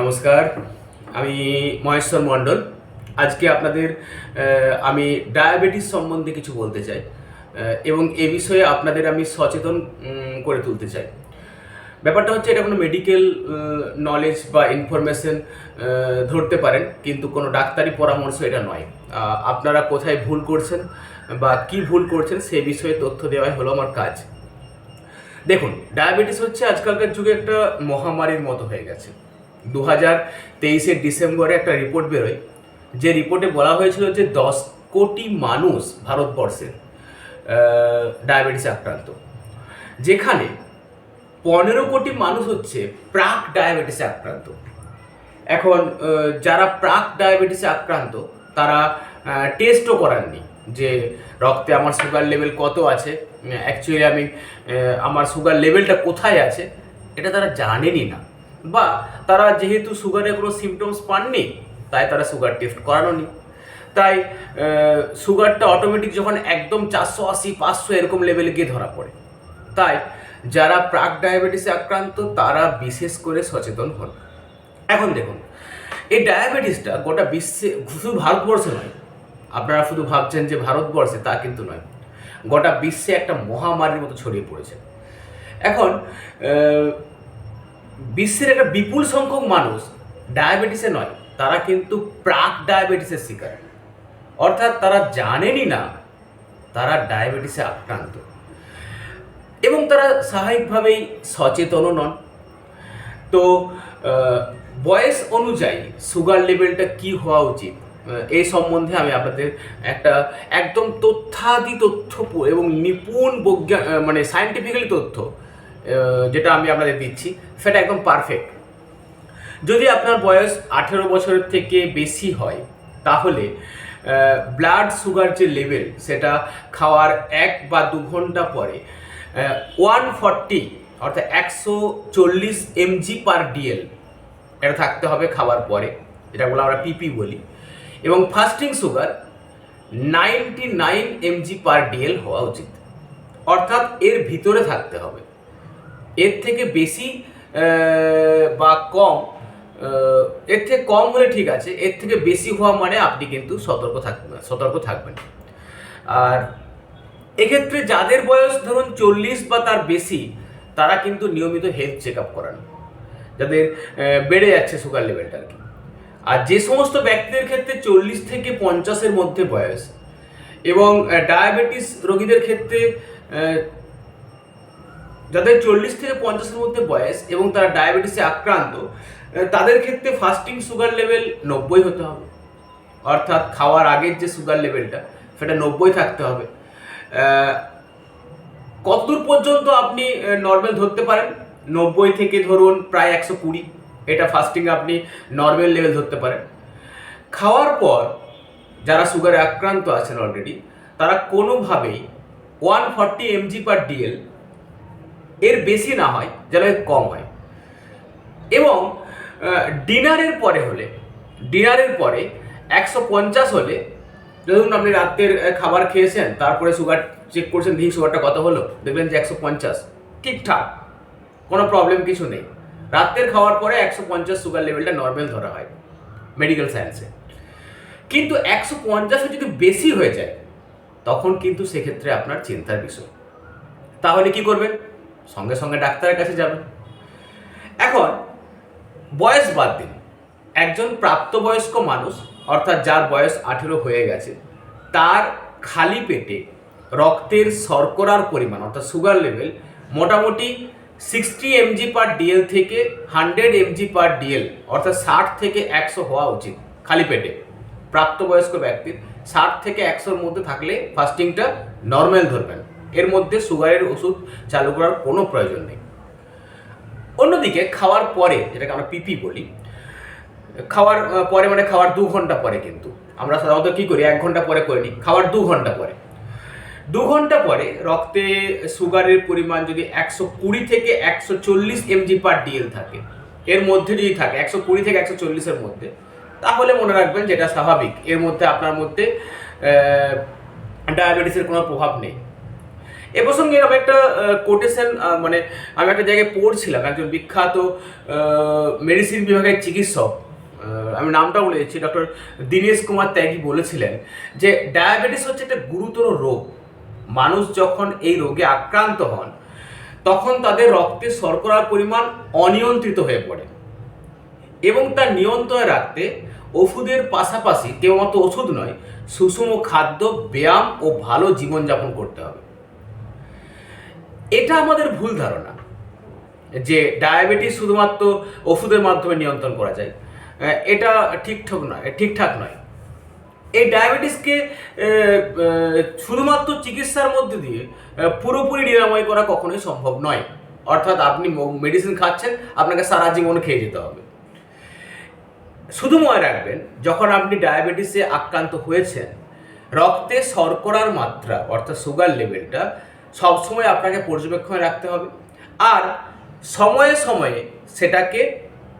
নমস্কার, আমি মহেশ্বর মণ্ডল। আজকে আপনাদের আমি ডায়াবেটিস সম্বন্ধে কিছু বলতে চাই এবং এ বিষয়ে আপনাদের আমি সচেতন করে তুলতে চাই। ব্যাপারটা হচ্ছে এটা কোনো মেডিকেল নলেজ বা ইনফরমেশন ধরতে পারেন, কিন্তু কোনো ডাক্তারি পরামর্শ এটা নয়। আপনারা কোথায় ভুল করছেন বা কি ভুল করছেন সে বিষয়ে তথ্য দেওয়াই হলো আমার কাজ। দেখুন, ডায়াবেটিস হচ্ছে আজকালকার যুগে একটা মহামারীর মতো হয়ে গেছে। দু হাজার তেইশের ডিসেম্বরে একটা রিপোর্ট বেরোয়। যে রিপোর্টে বলা হয়েছিল যে দশ কোটি মানুষ ভারতবর্ষের ডায়াবেটিসে আক্রান্ত। যেখানে পনেরো কোটি মানুষ হচ্ছে প্রাক ডায়াবেটিসে আক্রান্ত। এখন যারা প্রাক ডায়াবেটিসে আক্রান্ত, তারা টেস্টও করাননি যে রক্তে আমার সুগার লেভেল কত আছে। অ্যাকচুয়ালি আমি আমার সুগার লেভেলটা কোথায় আছে, এটা তারা জানেনই না। বা তারা যেহেতু সুগারের কোনো সিমটমস পাননি, তাই তারা সুগার টেস্ট করানোনি। তাই সুগারটা অটোমেটিক যখন একদম চারশো আশি, পাঁচশো এরকম লেভেলে গিয়ে ধরা পড়ে। তাই, যারা প্রাক ডায়াবেটিসে আক্রান্ত, তারা বিশেষ করে সচেতন হন। এখন দেখুন, এই ডায়াবেটিসটা গোটা বিশ্বে, শুধু ভারতবর্ষে নয়, আপনারা শুধু ভাবছেন যে ভারতবর্ষে, তা কিন্তু নয়, গোটা বিশ্বে একটা মহামারীর মতো ছড়িয়ে পড়েছে। এখন বিশ্বের একটা বিপুল সংখ্যক মানুষ ডায়াবেটিসে নয়, তারা কিন্তু প্রাক ডায়াবেটিসের শিকার। অর্থাৎ তারা জানেনই না তারা ডায়াবেটিসে আক্রান্ত। এবং তারা স্বাভাবিকভাবেই সচেতনও নন। তো বয়স অনুযায়ী সুগার লেভেলটা কি হওয়া উচিত? এই সম্বন্ধে আমি আপনাদের একটা একদম তথ্যাদি তথ্য এবং নিপুণ বৈজ্ঞান মানে সায়েন্টিফিক্যালি তথ্য যেটা আমি আপনাদের দিচ্ছি, সেটা একদম পারফেক্ট যদি আপনার বয়স আঠেরো বছরের থেকে বেশি হয়, তাহলে ব্লাড সুগার যে লেভেল সেটা খাওয়ার এক বা দু ঘণ্টা পরে ওয়ান ফর্টি অর্থাৎ একশো চল্লিশ এমজি পার ডিএল এটা থাকতে হবে খাওয়ার পরে যেটাগুলো আমরা পিপি বলি। এবং fasting sugar ninety nine mg per dl হওয়া উচিত। অর্থাৎ এর ভিতরে থাকতে হবে। এর থেকে বেশি বা কম এর থেকে কম হলে ঠিক আছে, এর থেকে বেশি হওয়া মানে আপনি কিন্তু সতর্ক থাকবেন সতর্ক থাকবেন। আর এক্ষেত্রে যাদের বয়স ধরুন চল্লিশ বা তার বেশি, তারা কিন্তু নিয়মিত হেলথ চেক আপ করান। যাদের বেড়ে যাচ্ছে সুগার লেভেলটা আর কি। আর যে সমস্ত ব্যক্তিদের ক্ষেত্রে চল্লিশ থেকে পঞ্চাশের মধ্যে বয়স এবং ডায়াবেটিস রোগীদের ক্ষেত্রে যাদের চল্লিশ থেকে পঞ্চাশের মধ্যে বয়স এবং তারা ডায়াবেটিসে আক্রান্ত তাদের ক্ষেত্রে ফাস্টিং সুগার লেভেল নব্বই হতে হবে। অর্থাৎ খাওয়ার আগের যে সুগার লেভেলটা সেটা নব্বই থাকতে হবে। কতদূর পর্যন্ত আপনি নর্মাল ধরতে পারেন? নব্বই থেকে ধরুন প্রায় একশো কুড়ি। এটা ফাস্টিং আপনি নর্মাল লেভেল ধরতে পারেন। খাওয়ার পর যারা সুগারে আক্রান্ত আছেন অলরেডি তারা কোনোভাবেই one forty mg per dl এর বেশি না হয়, যেন কম হয়। এবং ডিনারের পরে হলে, ডিনারের পরে একশো পঞ্চাশ হলে, ধরুন আপনি রাতের খাবার খেয়েছেন, তারপরে সুগার চেক করছেন, দেখি সুগারটা কত হলো, দেখলেন যে একশো পঞ্চাশ। ঠিকঠাক, কোনো প্রবলেম কিছু নেই। রাতের খাওয়ার পরে একশো পঞ্চাশ সুগার লেভেলটা নর্মাল ধরা হয় মেডিকেল সায়েন্সে কিন্তু একশো পঞ্চাশে যদি বেশি হয়ে যায়, তখন কিন্তু সেক্ষেত্রে আপনার চিন্তার বিষয়। তাহলে কি করবেন? সঙ্গে সঙ্গে ডাক্তারের কাছে যাবেন এখন, বয়স বাদ দিন। একজন প্রাপ্তবয়স্ক মানুষ, অর্থাৎ যার বয়স আঠেরো হয়ে গেছে, তার খালি পেটে রক্তের শর্করার পরিমাণ, অর্থাৎ সুগার লেভেল মোটামুটি সিক্সটি এমজি পার ডিএল থেকে হান্ড্রেড এমজি পার ডিএল অর্থাৎ ষাট থেকে একশো হওয়া উচিত খালি পেটে। প্রাপ্তবয়স্ক ব্যক্তির ষাট থেকে একশোর মধ্যে থাকলে ফাস্টিংটা নর্মাল ধরবেন। এর মধ্যে সুগারের ওষুধ চালু করার কোনো প্রয়োজন নেই। অন্যদিকে খাওয়ার পরে, যেটাকে আমরা পিপি বলি, খাওয়ার পরে মানে খাওয়ার দু ঘণ্টা পরে কিন্তু। আমরা সাধারণত কী করি? এক ঘণ্টা পরে করে নিই। খাওয়ার দু ঘণ্টা পরে। দু ঘণ্টা পরে রক্তে সুগারের পরিমাণ যদি একশো কুড়ি থেকে একশো চল্লিশ এমজি পার ডিএল থাকে, এর মধ্যে যদি থাকে, একশো কুড়ি থেকে একশো চল্লিশের মধ্যে, তাহলে মনে রাখবেন যেটা স্বাভাবিক। এর মধ্যে আপনার মধ্যে ডায়াবেটিসের কোনো প্রভাব নেই। এ প্রসঙ্গে আমি একটা কোটেশন মানে আমি একটা জায়গায় পড়ছিলাম, একজন বিখ্যাত মেডিসিন বিভাগের চিকিৎসক আমি নামটা বলে দিচ্ছি ডক্টর দীনেশ কুমার ত্যাগী বলেছিলেন যে ডায়াবেটিস হচ্ছে একটা গুরুতর রোগ। মানুষ যখন এই রোগে আক্রান্ত হন, তখন তাদের রক্তে শর্করার পরিমাণ অনিয়ন্ত্রিত হয়ে পড়ে এবং তার নিয়ন্ত্রণে রাখতে ওষুধের পাশাপাশি কেবলমাত্র ওষুধ নয়, সুষম খাদ্য, ব্যায়াম ও ভালো জীবনযাপন করতে হবে। এটা আমাদের ভুল ধারণা যে ডায়াবেটিস শুধুমাত্র ওষুধের মাধ্যমে নিয়ন্ত্রণ করা যায়। এটা ঠিকঠাক নয় ঠিকঠাক নয়। এই ডায়াবেটিসকে শুধুমাত্র চিকিৎসার মধ্যে দিয়ে পুরোপুরি নিরাময় করা কখনোই সম্ভব নয়। অর্থাৎ আপনি মেডিসিন খাচ্ছেন, আপনাকে সারা জীবন খেয়ে যেতে হবে। শুধু মনে রাখবেন, যখন আপনি ডায়াবেটিসে আক্রান্ত হয়েছেন, রক্তে শর্করার মাত্রা, অর্থাৎ সুগার লেভেলটা সবসময় আপনাকে পর্যবেক্ষণে রাখতে হবে। আর সময়ে সময়ে সেটাকে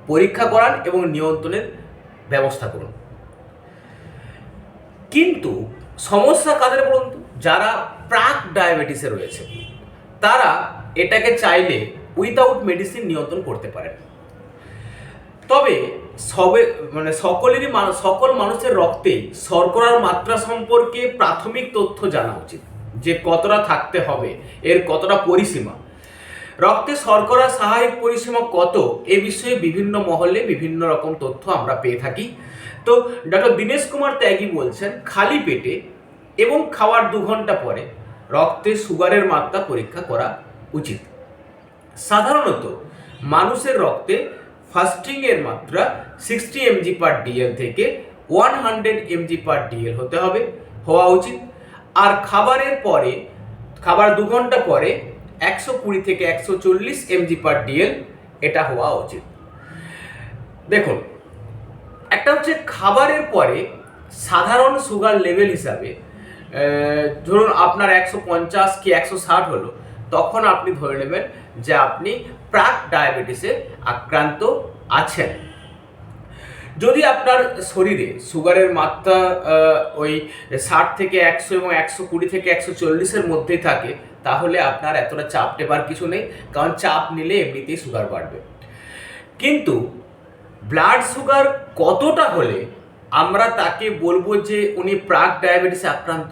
পরীক্ষা করান এবং নিয়ন্ত্রণের ব্যবস্থা করুন। কিন্তু সমস্যা কাদের বলুন যারা প্রাক ডায়াবেটিসে রয়েছে, তারা এটাকে চাইলে উইদাউট মেডিসিন নিয়ন্ত্রণ করতে পারেন। তবে সবে মানে সকলেরই সকল মানুষের রক্তে শর্করার মাত্রা সম্পর্কে প্রাথমিক তথ্য জানা উচিত। যে কতটা থাকতে হবে, এর কতটা পরিসীমা। রক্তে শর্করা সহায়ক পরিসীমা কত, এ বিষয়ে বিভিন্ন মহলে বিভিন্ন রকম তথ্য আমরা পেয়ে থাকি। তো ডক্টর দীনেশ কুমার ত্যাগী বলছেন, খালি পেটে এবং খাওয়ার দু ঘণ্টা পরে রক্তে সুগারের মাত্রা পরীক্ষা করা উচিত। সাধারণত মানুষের রক্তে ফাস্টিং এর মাত্রা সিক্সটি এমজি পার ডিএল থেকে one hundred mg per dl হতে হবে, হওয়া উচিত। আর খাবারের পরে, খাবার দু ঘণ্টা পরে একশো কুড়ি থেকে একশো চল্লিশ এমজি পার ডিএল এটা হওয়া উচিত। দেখুন, একটা হচ্ছে খাবারের পরে সাধারণ সুগার লেভেল হিসাবে ধরুন আপনার একশো পঞ্চাশ কি একশো ষাট হলো, তখন আপনি ধরে নেবেন যে আপনি প্রাক ডায়াবেটিসে আক্রান্ত আছেন। যদি আপনার শরীরে সুগারের মাত্রা ওই ষাট থেকে একশো এবং একশো কুড়ি থেকে একশো চল্লিশের মধ্যেই থাকে, তাহলে আপনার এতটা চাপ নেবার কিছু নেই, কারণ চাপ নিলে এমনিতেই সুগার বাড়বে। কিন্তু ব্লাড সুগার কতটা হলে আমরা তাকে বলব যে উনি প্রাক ডায়াবেটিসে আক্রান্ত?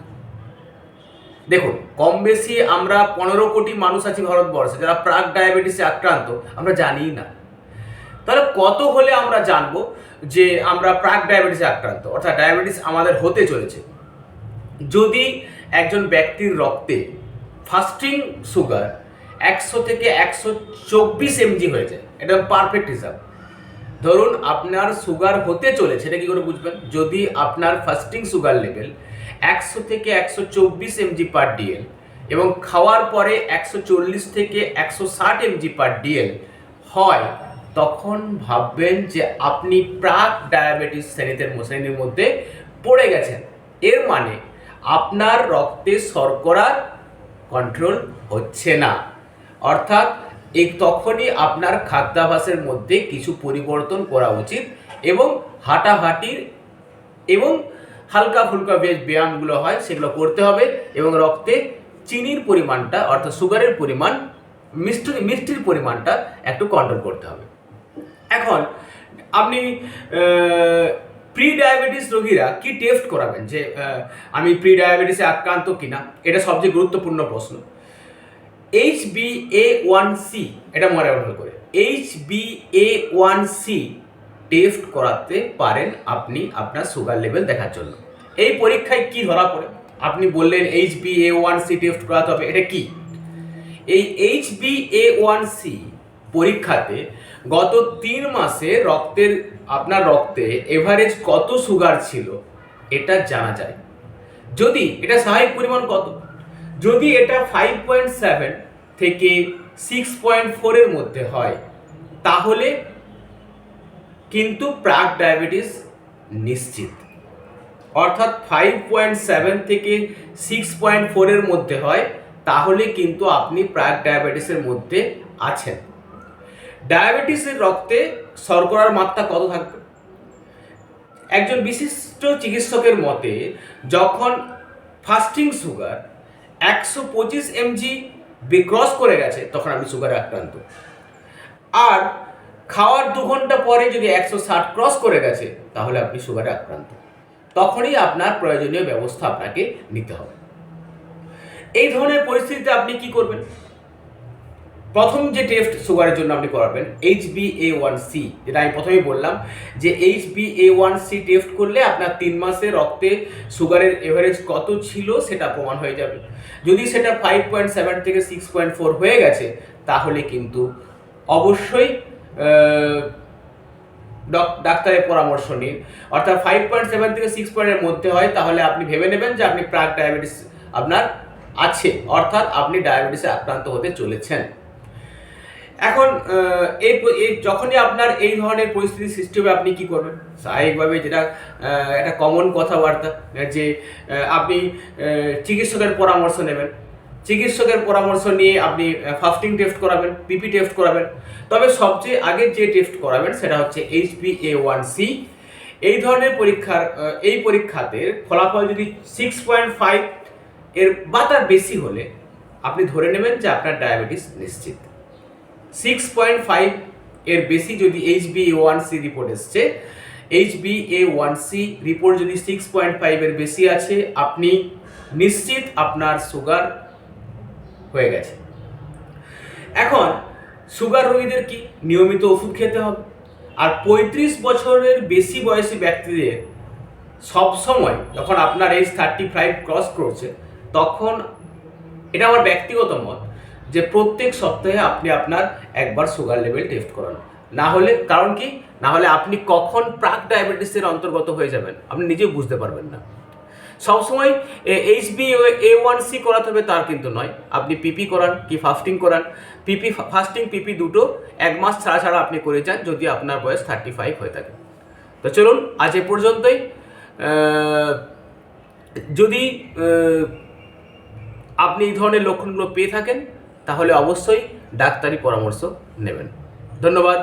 দেখুন, কম বেশি আমরা পনেরো কোটি মানুষ আছি ভারতবর্ষে, যারা প্রাক ডায়াবেটিসে আক্রান্ত, আমরা জানি না। তাহলে কত হলে আমরা জানব যে আমরা প্রাক ডায়াবেটিসে আক্রান্ত? অর্থাৎ ডায়াবেটিস আমাদের হতে চলেছে। যদি একজন ব্যক্তির রক্তে ফাস্টিং সুগার একশো থেকে একশো চব্বিশ এমজি হয়ে যায়, এটা পারফেক্ট হিসাব। ধরুন আপনার সুগার হতে চলেছে, এটা কি করে বুঝবেন? যদি আপনার ফাস্টিং সুগার লেভেল একশো থেকে একশো চব্বিশ এমজি পার ডিএল এবং খাওয়ার পরে একশো চল্লিশ থেকে একশো ষাট এমজি পার ডিএল হয় তখন ভাববেন যে আপনি প্রাক ডায়াবেটিস শ্রেণীতে শ্রেণির মধ্যে পড়ে গেছেন। এর মানে আপনার রক্তে শর্করার কন্ট্রোল হচ্ছে না। অর্থাৎ এই তখনই আপনার খাদ্যাভ্যাসের মধ্যে কিছু পরিবর্তন করা উচিত এবং হাঁটাহাঁটির এবং হালকা ফুলকা বেশ ব্যায়ামগুলো হয় সেগুলো করতে হবে এবং রক্তে চিনির পরিমাণটা অর্থাৎ সুগারের পরিমাণ, মিষ্টি, মিষ্টির পরিমাণটা একটু কন্ট্রোল করতে হবে। এখন, আপনি প্রি ডায়াবেটিস রোগীরা কি টেস্ট করাবেন? যে আমি প্রি ডায়াবেটিসে আক্রান্ত কিনা? এটা সবচেয়ে গুরুত্বপূর্ণ প্রশ্ন। H B A one C এটা মনে রাখতে করে। H B A one C test করাতে পারেন আপনি আপনার সুগার লেভেল দেখার জন্য। এই পরীক্ষায় কি ধরা পড়ে? আপনি বললেন H B A one C test করাতে হবে। এটা কি? এই H B A one C পরীক্ষাতে গত তিন মাসে রক্তের, আপনার রক্তে এভারেজ কত সুগার ছিল এটা জানা যায়। যদি এটা স্বাভাবিক পরিমাণ কত? যদি এটা ফাইভ পয়েন্ট সেভেন থেকে সিক্স পয়েন্ট ফোরের মধ্যে হয়, তাহলে কিন্তু প্রাক ডায়াবেটিস নিশ্চিত। অর্থাৎ ফাইভ পয়েন্ট সেভেন থেকে সিক্স পয়েন্ট ফোরের মধ্যে হয়, তাহলে কিন্তু আপনি প্রাক ডায়াবেটিসের মধ্যে আছেন। ডায়াবেটিসের রক্তে শর্করার মাত্রা কত থাকবে? একজন বিশিষ্ট চিকিৎসকের মতে, যখন ফাস্টিং সুগার একশো পঁচিশ এমজি ক্রস করে গেছে, তখন আমি সুগারে আক্রান্ত। আর খাওয়ার দু ঘণ্টা পরে যদি একশো ষাট ক্রস করে গেছে, তাহলে আপনি সুগারে আক্রান্ত। তখনই আপনার প্রয়োজনীয় ব্যবস্থা আপনাকে নিতে হবে। এই ধরনের পরিস্থিতিতে আপনি কি করবেন? প্রথম যে টেস্ট সুগারের জন্য আপনি করাবেন H B A one C যেটা আমি প্রথমেই বললাম, যে H B A one C test করলে আপনার তিন মাসে রক্তে সুগারের এভারেজ কত ছিল সেটা প্রমাণ হয়ে যাবে। যদি সেটা ফাইভ পয়েন্ট সেভেন থেকে সিক্স পয়েন্ট ফোর হয়ে গেছে, তাহলে কিন্তু অবশ্যই ডক- ডাক্তারের পরামর্শ নিন। অর্থাৎ ফাইভ পয়েন্ট সেভেন থেকে সিক্স পয়েন্টের মধ্যে হয়, তাহলে আপনি ভেবে নেবেন যে আপনি প্রাক ডায়াবেটিস আপনার আছে, অর্থাৎ আপনি ডায়াবেটিসে আক্রান্ত হতে চলেছেন। এখন এই যখনই আপনার এই ধরনের পরিস্থিতি সৃষ্টি হবে, আপনি কি করবেন? স্বাভাবিকভাবে যেটা একটা কমন কথাবার্তা, যে আপনি চিকিৎসকের পরামর্শ নেবেন। চিকিৎসকের পরামর্শ নিয়ে আপনি ফাস্টিং টেস্ট করাবেন পিপি টেস্ট করাবেন। তবে সবচেয়ে আগে যে টেস্ট করাবেন, সেটা হচ্ছে এইচপি এ ওয়ান সি এই ধরনের পরীক্ষার এই পরীক্ষাতে ফলাফল যদি সিক্স পয়েন্ট ফাইভ এর বা তার বেশি হলে, আপনি ধরে নেবেন যে আপনার ডায়াবেটিস নিশ্চিত। সিক্স পয়েন্ট ফাইভ এর বেশি যদি H B A one C report এসছে H B A one C report যদি সিক্স পয়েন্ট ফাইভের বেশি আছে, আপনি নিশ্চিত আপনার সুগার হয়ে গেছে। এখন সুগার রোগীদের কি নিয়মিত ওষুধ খেতে হবে? আর পঁয়ত্রিশ বছরের বেশি বয়সী ব্যক্তিদের সব সময় যখন আপনার এজ থার্টি ফাইভ ক্রস করছে, তখন এটা আমার ব্যক্তিগত মত যে প্রত্যেক সপ্তাহে আপনি আপনার একবার সুগার লেভেল টেস্ট করান। না হলে, কারণ কি? না হলে আপনি কখন প্রাক ডায়াবেটিসের অন্তর্গত হয়ে যাবেন, আপনি নিজেও বুঝতে পারবেন না। সবসময় H B A one C করাতে হবে তার কিন্তু নয়। আপনি পিপি করান কি ফাস্টিং করান। পিপি ফাস্টিং পিপি দুটো এক মাস ছাড়া ছাড়া আপনি করে যান যদি আপনার বয়স থার্টি ফাইভ হয়ে থাকে। তো চলুন, আজ এ পর্যন্তই। যদি আপনি এই ধরনের লক্ষণগুলো পেয়ে থাকেন তাহলে অবশ্যই ডাক্তারি পরামর্শ নেবেন। ধন্যবাদ।